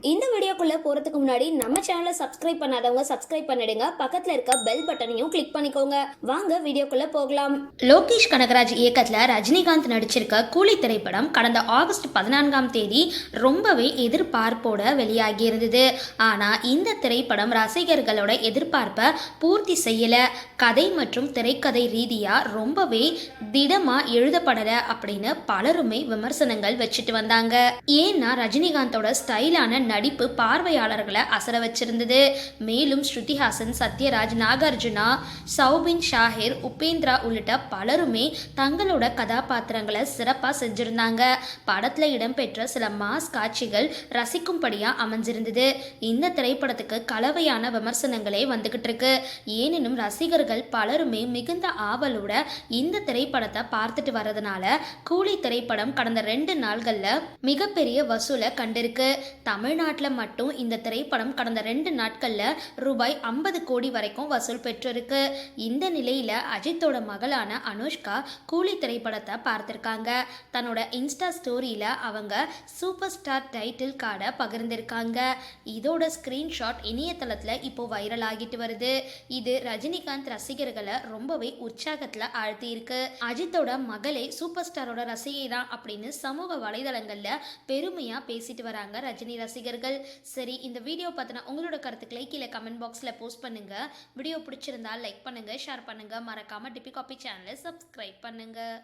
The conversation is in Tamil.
இந்த வீடியோக்குள்ளே போறதுக்கு முன்னாடி நம்ம சேனலை சப்ஸ்கிரைப் பண்ணாதவங்க சப்ஸ்கிரைப் பண்ணிடுங்க. பக்கத்தில் இருக்க பெல் பட்டனையும் கிளிக் பண்ணிக்கோங்க. வாங்க வீடியோக்குள்ளே போகலாம். லோகேஷ் கனகராஜ் இயக்கத்தில் ரஜினிகாந்த் நடிச்சிருக்க கூலி திரைப்படம் கடந்த ஆகஸ்ட் பதினான்காம் தேதி ரொம்பவே எதிர்பார்ப்போட வெளியாகி இருந்தது. ஆனால் இந்த திரைப்படம் ரசிகர்களோட எதிர்பார்ப்பை பூர்த்தி செய்யலை. கதை மற்றும் திரைக்கதை ரீதியாக ரொம்பவே திடமாக எழுதப்படலை அப்படின்னு பலருமே விமர்சனங்கள் வச்சுட்டு வந்தாங்க. ஏன்னா ரஜினிகாந்தோட ஸ்டைலான நடிப்பு பார்வையாளர்களை அசர வச்சிருந்தது. மேலும் ஸ்ருதிஹாசன் சத்யராஜ் நாகார்ஜுனா சௌபின் ஷாஹிர் உபேந்திரா உள்ளிட்ட பலருமே தங்களோட கதாபாத்திரங்களை சிறப்பாக செஞ்சிருந்தாங்க. படத்தில் இடம்பெற்ற சில மாஸ் காட்சிகள் ரசிக்கும்படியாக அமைஞ்சிருந்தது. இந்த திரைப்படத்துக்கு கலவையான விமர்சனங்களே வந்துகிட்டு இருக்கு. ஏனெனும் ரசிகர்கள் பலருமே மிகுந்த ஆவலோட இந்த திரைப்படத்தை பார்த்துட்டு வரதுனால கூலி திரைப்படம் கடந்த ரெண்டு நாள்களில் மிகப்பெரிய வசூலை கண்டிருக்கு. தமிழ்நாட்டில் மட்டும் மட்டும் இந்த திரைப்படம் கடந்த ரெண்டு நாட்களில் ரூபாய் ஐம்பது கோடி வரைக்கும் வசூல் பெற்றிருக்கு. இந்த நிலையில் அஜித்தோட மகளான அனுஷ்கா கூலி திரைப்படத்தை பார்த்துருக்காங்க. தன்னோட இன்ஸ்டா ஸ்டோரியில் அவங்க சூப்பர் ஸ்டார் டைட்டில் கார்டை பகிர்ந்திருக்காங்க. இதோட ஸ்க்ரீன்ஷாட் இணையதளத்தில் இப்போ வைரல் ஆகிட்டு வருது. இது ரஜினிகாந்த் ரசிகர்களை ரொம்பவே உற்சாகத்தில் ஆழ்த்தியிருக்கு. அஜித்தோட மகளே சூப்பர் ஸ்டாரோட ரசிகை தான் அப்படின்னு சமூக வலைதளங்களில் பெருமையாக பேசிட்டு வராங்க ரஜினி ரசிகர்கள். சரி இந்த வீடியோ பார்த்தினா உங்களோட கருத்துக்களை கீழே கமெண்ட் பாக்ஸில் போஸ்ட் பண்ணுங்கள் வீடியோ பிடிச்சிருந்தா லைக் பண்ணுங்கள் ஷேர் பண்ணுங்கள் மறக்காமல் டிபி காப்பி சேனலை சப்ஸ்கிரைப் பண்ணுங்கள்